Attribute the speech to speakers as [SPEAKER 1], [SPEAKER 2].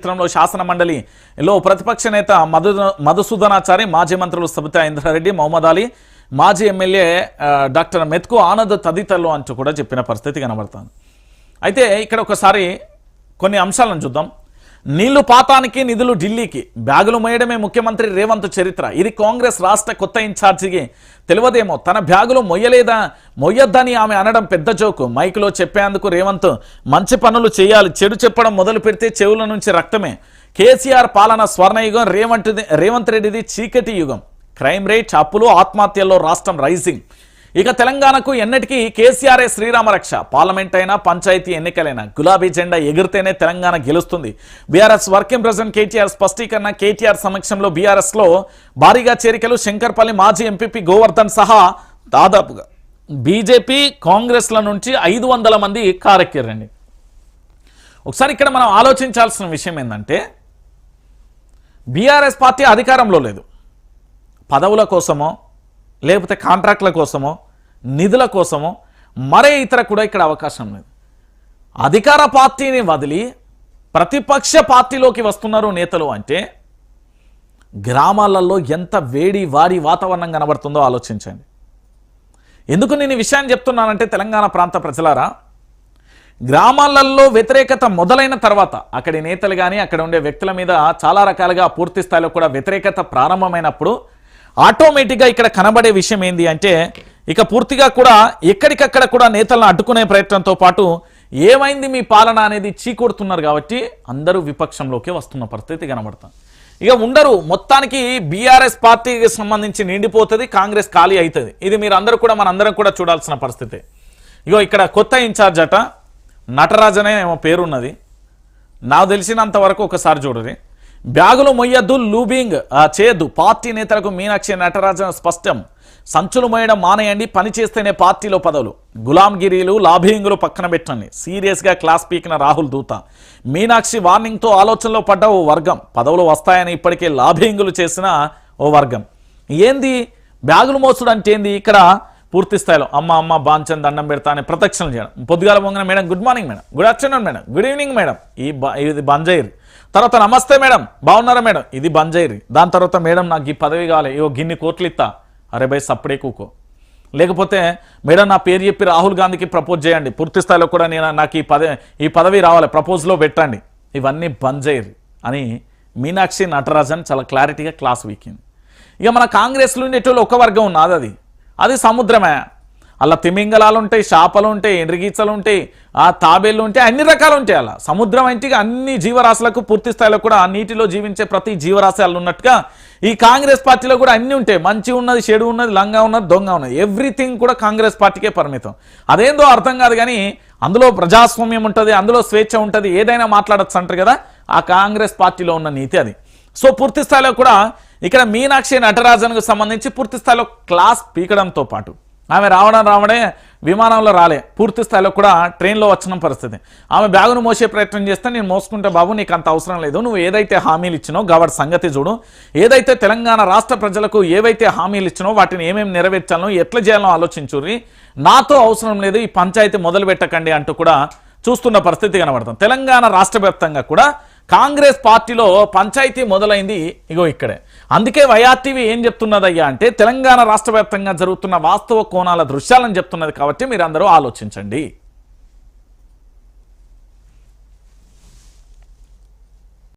[SPEAKER 1] చిత్రంలో శాసన మండలిలో ప్రతిపక్ష నేత మధు మధుసూదనాచారి మాజీ మంత్రులు సబితా ఇంద్రారెడ్డి మహమ్మద్ అలీ మాజీ ఎమ్మెల్యే డాక్టర్ మెత్కు ఆనంద్ తదితరులు అంటూ కూడా చెప్పిన పరిస్థితి కనబడుతుంది. అయితే ఇక్కడ ఒకసారి కొన్ని అంశాలను చూద్దాం. నీళ్ళు పాతానికి నిధులు ఢిల్లీకి. బ్యాగులు మోయడమే ముఖ్యమంత్రి రేవంత్ చరిత్ర. ఇది కాంగ్రెస్ రాష్ట్ర కొత్త ఇన్ఛార్జికి తెలియదేమో. తన బ్యాగులు మొయ్యలేదా? మొయ్యొద్దని ఆమె అనడం పెద్ద జోకు. మైక్లో చెప్పేందుకు రేవంత్ మంచి పనులు చేయాలి. చెడు చెప్పడం మొదలు పెడితే చెవుల నుంచి రక్తమే. కేసీఆర్ పాలన స్వర్ణయుగం రేవంత్ రేవంత్ రెడ్డిది చీకటి యుగం. క్రైమ్ రేట్ అప్పులు ఆత్మహత్యల్లో రాష్ట్రం రైజింగ్. ఇక తెలంగాణకు ఎన్నటికీ కేసీఆర్ఏ శ్రీరామరక్ష పార్లమెంట్ అయినా పంచాయతీ ఎన్నికలైనా గులాబీ జెండా ఎగిరితేనే తెలంగాణ గెలుస్తుంది. బీఆర్ఎస్ వర్కింగ్ ప్రెసిడెంట్ కేటీఆర్ స్పష్టీకరణ కేటీఆర్ సమక్షంలో బీఆర్ఎస్లో భారీగా చేరికలు శంకర్పల్లి మాజీ ఎంపీపీ గోవర్ధన్ సహా దాదాపుగా. బీజేపీ కాంగ్రెస్ల నుంచి ఐదు వందల మంది కారెక్కారండి ఒకసారి ఇక్కడ మనం ఆలోచించాల్సిన విషయం ఏంటంటే బీఆర్ఎస్ పార్టీ అధికారంలో లేదు. పదవుల కోసమో లేకపోతే కాంట్రాక్ట్ల కోసమో నిధుల కోసమో మరే ఇతర కూడా ఇక్కడ అవకాశం లేదు. అధికార పార్టీని వదిలి ప్రతిపక్ష పార్టీలోకి వస్తున్నారు నేతలు అంటే గ్రామాలలో ఎంత వేడి వాడి వాతావరణం కనబడుతుందో ఆలోచించండి. ఎందుకు నేను ఈ విషయాన్ని చెప్తున్నానంటే తెలంగాణ ప్రాంత ప్రజలారా గ్రామాలలో వ్యతిరేకత మొదలైన తర్వాత అక్కడి నేతలు కానీ అక్కడ ఉండే వ్యక్తుల మీద చాలా రకాలుగా పూర్తి స్థాయిలో కూడా వ్యతిరేకత ప్రారంభమైనప్పుడు ఆటోమేటిక్గా ఇక్కడ కనబడే విషయం ఏంది అంటే ఇక పూర్తిగా కూడా ఎక్కడికక్కడ కూడా నేతలను అడ్డుకునే ప్రయత్నంతో పాటు ఏమైంది మీ పాలన అనేది చీకొడుతున్నారు కాబట్టి అందరూ విపక్షంలోకి వస్తున్న పరిస్థితి కనబడుతుంది ఇక ఉండరు మొత్తానికి బీఆర్ఎస్ పార్టీకి సంబంధించి నిండిపోతుంది కాంగ్రెస్ ఖాళీ అవుతుంది ఇది మీరు అందరూ కూడా మనందరం కూడా చూడాల్సిన పరిస్థితి. ఇగో ఇక్కడ కొత్త ఇన్ఛార్జ్ అట నటరాజనే ఏమో పేరున్నది. నాకు తెలిసినంత వరకు ఒకసారి చూడరు. బ్యాగులు మొయ్యద్దు లూబింగ్. చేయద్దు. పార్టీ నేతలకు మీనాక్షి నటరాజన్ స్పష్టం. సంచులు మోయడం మానేయండి పని చేస్తేనే పార్టీలో పదవులు. గులాంగిరీలు లాభింగులు పక్కన పెట్టండి. సీరియస్గా క్లాస్ పీకిన రాహుల్ దూత. మీనాక్షి వార్నింగ్తో ఆలోచనలో పడ్డ ఓ వర్గం. పదవులు వస్తాయని ఇప్పటికే లాభింగులు చేసిన ఓ వర్గం. ఏంది? బ్యాగులు మోసుడు అంటే ఏంది ఇక్కడ పూర్తి స్థాయిలో. అమ్మ అమ్మ బాంచన్ దండం పెడతా అని ప్రదక్షిణలు చేయడం. పొద్దుగాల పొంగిన madam good morning madam. Good afternoon madam. Good evening madam. ఈ ఇది బంజైర్ తర్వాత నమస్తే మేడం బాగున్నారా మేడం? ఇది బంజైరి. దాని తర్వాత మేడం నాకు ఈ పదవి కావాలి ఇవో గిన్ని కోట్లు ఇస్తా అరే భయ్ సప్పుడే కూకో. లేకపోతే మేడం నా పేరు చెప్పి రాహుల్ గాంధీకి ప్రపోజ్ చేయండి. పూర్తి స్థాయిలో కూడా నేను నాకు ఈ పదవి ఈ పదవి రావాలి. ప్రపోజ్లో పెట్టండి. ఇవన్నీ బంజైర్ అని మీనాక్షి నటరాజన్ చాలా క్లారిటీగా క్లాస్ వీకింది. ఇక మన కాంగ్రెస్లో ఉండేటోళ్ళు ఒక వర్గం ఉన్నది అది. అది సముద్రమే. అలా తిమింగలాలు ఉంటాయి చేపలు ఉంటాయి ఎండ్రిగీచలు ఉంటాయి ఆ తాబేళ్ళు ఉంటాయి అన్ని రకాలు ఉంటాయి అలా. సముద్రం అంటే అన్ని జీవరాశులకు పూర్తి స్థాయిలో కూడా ఆ నీటిలో జీవించే ప్రతి జీవరాశి ఉన్నట్టుగా ఈ కాంగ్రెస్ పార్టీలో కూడా అన్నీ ఉంటాయి. మంచి ఉన్నది చెడు ఉన్నది లంగా ఉన్నది దొంగ ఉన్నది. ఎవ్రీథింగ్ కూడా కాంగ్రెస్ పార్టీకే పరిమితం. అదేందో అర్థం కాదు కానీ అందులో ప్రజాస్వామ్యం ఉంటుంది అందులో స్వేచ్ఛ ఉంటుంది ఏదైనా మాట్లాడచ్చు అంటారు కదా ఆ కాంగ్రెస్ పార్టీలో ఉన్న నీతి అది. సో పూర్తి స్థాయిలో కూడా ఇక్కడ మీనాక్షి నటరాజన్కు సంబంధించి పూర్తి స్థాయిలో క్లాస్ పీకడంతో పాటు ఆమె రావడం రావడే విమానంలో రాలే. పూర్తి స్థాయిలో కూడా ట్రైన్లో వచ్చిన పరిస్థితి. ఆమె బ్యాగును మోసే ప్రయత్నం చేస్తే నేను మోసుకుంటే బాబు నీకు అంత అవసరం లేదు. నువ్వు ఏదైతే హామీలు ఇచ్చినో గవర్ సంగతి చూడు. ఏదైతే తెలంగాణ రాష్ట్ర ప్రజలకు ఏవైతే హామీలు ఇచ్చినో వాటిని ఏమేమి నెరవేర్చాలో ఎట్లా చేయాలో ఆలోచించుర్రి. నాతో అవసరం లేదు ఈ పంచాయతీ మొదలు పెట్టకండి అంటూ కూడా చూస్తున్న పరిస్థితి కనబడుతుంది. తెలంగాణ రాష్ట్ర వ్యాప్తంగా కూడా కాంగ్రెస్ పార్టీలో పంచాయతీ మొదలైంది. ఇగో ఇక్కడే. అందుకే వైఆర్టీవీ ఏం చెప్తున్నదయ్యా అంటే తెలంగాణ రాష్ట్ర వ్యాప్తంగా జరుగుతున్న వాస్తవ కోణాల దృశ్యాలను చెప్తున్నది కాబట్టి మీరందరూ ఆలోచించండి.